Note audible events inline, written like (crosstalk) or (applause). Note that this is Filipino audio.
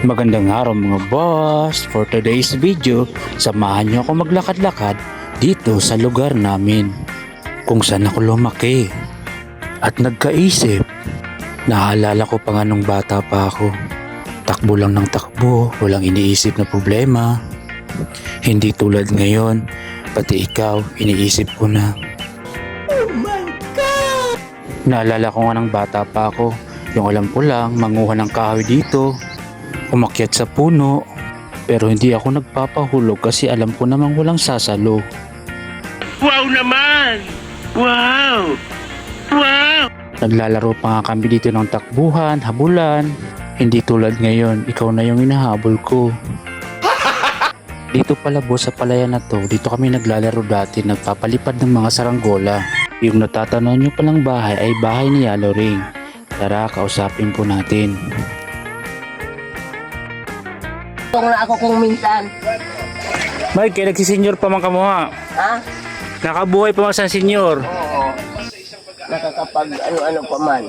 Magandang araw mga boss! For today's video, samahan niyo ako maglakad-lakad dito sa lugar namin kung saan ako lumaki. At nagkaisip, naalala ko pa nga nung bata pa ako. Takbo lang ng takbo, walang iniisip na problema. Hindi tulad ngayon, pati ikaw, iniisip ko na. Naalala ko nga ng bata pa ako, yung alam ko lang, manguha ng kahoy dito, umakyat sa puno, pero hindi ako nagpapahulog kasi alam ko namang walang sasalo. Wow naman! Wow! Wow! Naglalaro pa nga kami dito ng takbuhan, habulan, hindi tulad ngayon, ikaw na yung inahabol ko. (laughs) Dito pala boss sa palayan na to, dito kami naglalaro dati, nagpapalipad ng mga saranggola. Yung natatanaw nyo palang bahay ay bahay ni Yellow Ring. Tara, kausapin po natin. Kung na ako kung minsan. Bay, kaya nagsisenyor pa man kamo ha. Ha? Nakabuhay pa man sa senyor. Oo. Nakakapag ano-ano pa man.